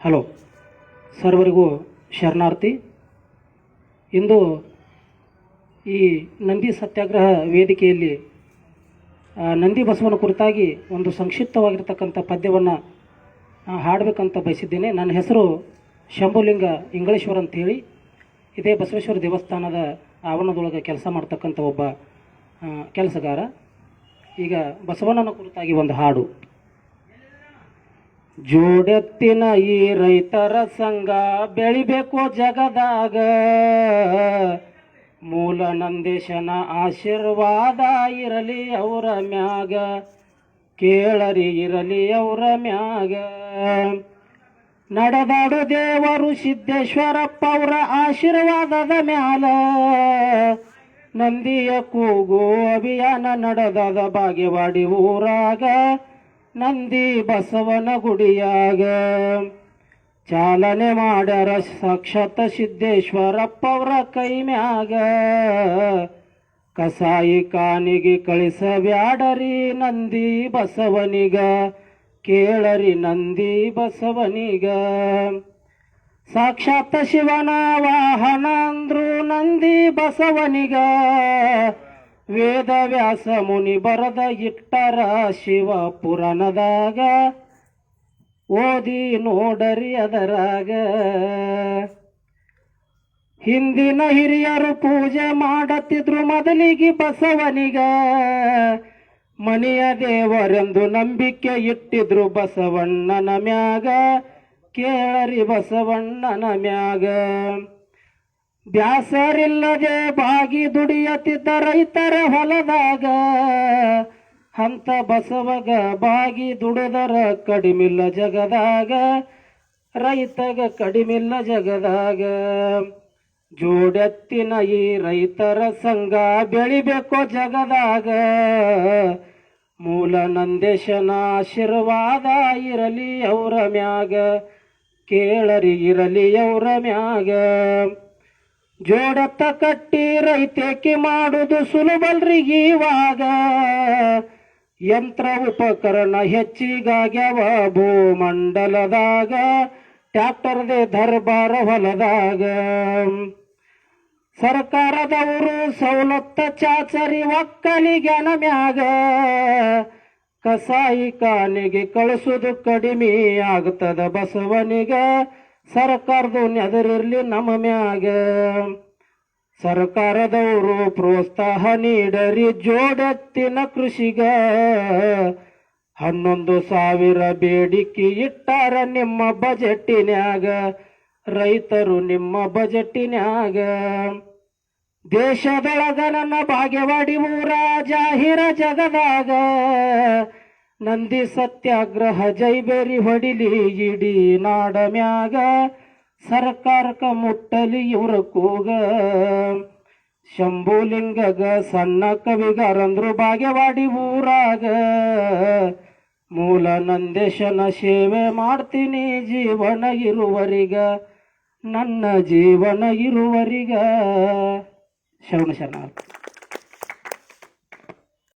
Hello, ಸರ್ವರಿಗೂ ಶರಣಾರ್ಥಿ. ಇಂದು ಈ ನಂದಿ ಸತ್ಯಾಗ್ರಹ ವೇದಿಕೆಯಲ್ಲಿ ನಂದಿ ಬಸವನ ಕುರಿತಾಗಿ ಒಂದು ಸಂಕ್ಷಿಪ್ತವಾಗಿರ್ತಕ್ಕಂಥ ಪದ್ಯವನ್ನು ಹಾಡಬೇಕಂತ ಬಯಸಿದ್ದೇನೆ. ನನ್ನ ಹೆಸರು ಶಂಭುಲಿಂಗ ಇಂಗಳೇಶ್ವರ್ ಅಂತೇಳಿ. ಇದೇ ಬಸವೇಶ್ವರ ದೇವಸ್ಥಾನದ ಆವರಣದೊಳಗೆ ಕೆಲಸ ಮಾಡ್ತಕ್ಕಂಥ ಒಬ್ಬ ಕೆಲಸಗಾರ. ಈಗ ಬಸವಣ್ಣನ ಕುರಿತಾಗಿ ಒಂದು ಹಾಡು. ಜೋಡೆತ್ತಿನ ಈ ರೈತರ ಸಂಘ ಬೆಳಿಬೇಕು ಜಗದಾಗ. ಮೂಲ ನಂದೇಶನ ಆಶೀರ್ವಾದ ಇರಲಿ ಅವರ ಮ್ಯಾಗ, ಕೇಳರಿ ಇರಲಿ ಅವರ ಮ್ಯಾಗ. ನಡೆದಾಡು ದೇವರು ಸಿದ್ದೇಶ್ವರಪ್ಪ ಅವರ ಆಶೀರ್ವಾದದ ಮ್ಯಾಲ. ನಂದಿಯ ಕೂಗು ಅಭಿಯಾನ ನಡೆದದ ಬಾಗೇವಾಡಿ ಊರಾಗ. ನಂದಿ ಬಸವನ ಗುಡಿಯಾಗ. ಚಾಲನೆ ಮಾಡ್ಯಾರ ಸಾಕ್ಷಾತ್ ಸಿದ್ದೇಶ್ವರಪ್ಪ ಅವರ ಕೈ ಮ್ಯಾಗ. ಕಸಾಯಿ ಕಾನಿಗೆ ಕಳಿಸಬ್ಯಾಡರಿ ನಂದಿ ಬಸವನಿಗ, ಕೇಳರಿ ನಂದಿ ಬಸವನಿಗ. ಸಾಕ್ಷಾತ್ ಶಿವನ ವಾಹನ ಅಂದ್ರು ನಂದಿ ಬಸವನಿಗ. ವೇದ ವ್ಯಾಸ ಮುನಿ ಬರದ ಇಟ್ಟರ ಶಿವ ಪುರಾಣದಾಗ. ಓದಿ ನೋಡರಿ ಅದರಾಗ. ಹಿಂದಿನ ಹಿರಿಯರು ಪೂಜೆ ಮಾಡತ್ತಿದ್ರು ಮೊದಲಿಗೆ ಬಸವನಿಗ. ಮನೆಯ ದೇವರೆಂದು ನಂಬಿಕೆ ಇಟ್ಟಿದ್ರು ಬಸವಣ್ಣನ ಮ್ಯಾಗ. ಕೇಳರಿ ಬಸವಣ್ಣನ ಮ್ಯಾಗ. ಬ್ಯಾಸರಿಲ್ಲದೆ ಬಾಗಿ ದುಡಿಯತ್ತಿದ್ದ ರೈತರ ಹೊಲದಾಗ, ಹಂತ ಬಸವಗ ಬಾಗಿ ದುಡದರ ಕಡಿಮಿಲ್ಲ ಜಗದಾಗ, ರೈತಗ ಕಡಿಮಿಲ್ಲ ಜಗದಾಗ. ಜೋಡೆತ್ತಿನ ಈ ರೈತರ ಸಂಘ ಬೆಳಿಬೇಕೋ ಜಗದಾಗ. ಮೂಲ ನಂದೇಶನ ಆಶೀರ್ವಾದ ಇರಲಿ ಅವರ ಮ್ಯಾಗ, ಕೇಳರಿ ಇರಲಿ ಅವರ ಮ್ಯಾಗ. ಜೋಡತ್ತ ಕಟ್ಟಿ ರೈತೇಕಿ ಮಾಡುದು ಸುಲಭಲ್ರಿ ಇವಾಗ ಯಂತ್ರ ಉಪಕರಣ ಹೆಚ್ಚಿಗಾಗ್ಯಾವ ಭೂಮಂಡಲದಾಗ, ಟ್ಯಾಕ್ಟರ್ದೆ ದರ್ಬಾರ ಹೊಲದಾಗ. ಸರ್ಕಾರದವರು ಸವಲತ್ತ ಚಾಚರಿ ಒಕ್ಕಲಿಗೆನ ನಮ್ಯಾಗ ಕಸಾಯಿ ಕಾನಿಗೆ ಕಳಿಸುದು ಕಡಿಮೆ ಆಗ್ತದ ಬಸವನಿಗ. ಸರ್ಕಾರದು ನೆದರಿರ್ಲಿ ನಮ್ಮ ಮ್ಯಾಗ ಸರ್ಕಾರದವರು ಪ್ರೋತ್ಸಾಹ ನೀಡರಿ ಜೋಡತ್ತಿನ ಕೃಷಿಗ. ಹನ್ನೊಂದು ಸಾವಿರ ಬೇಡಿಕೆ ಇಟ್ಟಾರ ನಿಮ್ಮ ಬಜೆಟ್ಟಿನ್ಯಾಗ. ರೈತರು ನಿಮ್ಮ ಬಜೆಟ್ಟಿನ್ಯಾಗ. ದೇಶದೊಳಗ ನನ್ನ ಭಾಗ್ಯವಾಡಿ ಊರ ಜಾಹಿರ ಜಗದಾಗ. ನಂದಿ ಸತ್ಯಾಗ್ರಹ ಜೈಬೇರಿ ಹೊಡಿಲಿ ಇಡೀ ನಾಡ ಮ್ಯಾಗ. ಸರ್ಕಾರಕ ಮುಟ್ಟಲಿ ಇವ್ರ ಕೂಗ. ಶಂಭುಲಿಂಗಗ ಸಣ್ಣ ಕವಿಗಾರಂದ್ರು ಭಾಗ್ಯವಾಡಿ ಊರಾಗ. ಮೂಲ ನಂದೇಶನ ಸೇವೆ ಮಾಡ್ತೀನಿ ಜೀವನ ಇರುವರಿಗ. ನನ್ನ ಜೀವನ ಇರುವರಿಗ. ಶರಣ ಶರಣ